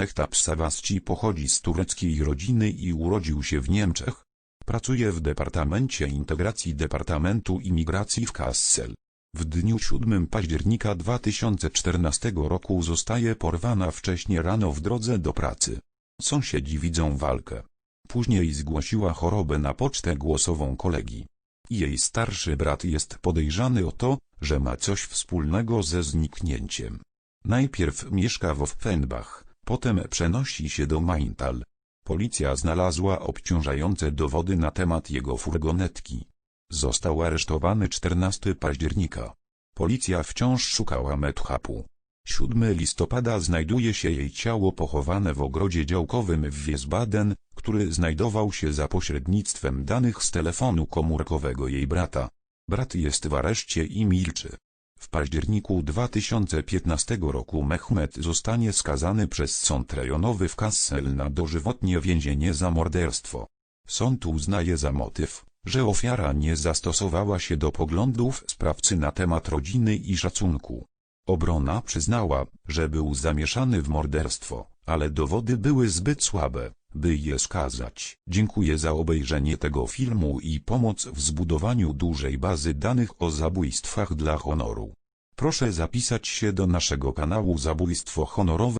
Mehtap Savasci pochodzi z tureckiej rodziny i urodził się w Niemczech. Pracuje w Departamencie Integracji Departamentu Imigracji w Kassel. W dniu 7 października 2014 roku zostaje porwana wcześnie rano w drodze do pracy. Sąsiedzi widzą walkę. Później zgłosiła chorobę na pocztę głosową kolegi. Jej starszy brat jest podejrzany o to, że ma coś wspólnego ze zniknięciem. Najpierw mieszka w Offenbach, potem przenosi się do Maintal. Policja znalazła obciążające dowody na temat jego furgonetki. Został aresztowany 14 października. Policja wciąż szukała Methapu. 7 listopada znajduje się jej ciało pochowane w ogrodzie działkowym w Wiesbaden, który znajdował się za pośrednictwem danych z telefonu komórkowego jej brata. Brat jest w areszcie i milczy. W październiku 2015 roku Mehmet zostanie skazany przez sąd rejonowy w Kassel na dożywotnie więzienie za morderstwo. Sąd uznaje za motyw, że ofiara nie zastosowała się do poglądów sprawcy na temat rodziny i szacunku. Obrona przyznała, że był zamieszany w morderstwo, ale dowody były zbyt słabe, by je skazać. Dziękuję za obejrzenie tego filmu i pomoc w zbudowaniu dużej bazy danych o zabójstwach dla honoru. Proszę zapisać się do naszego kanału Zabójstwo Honorowe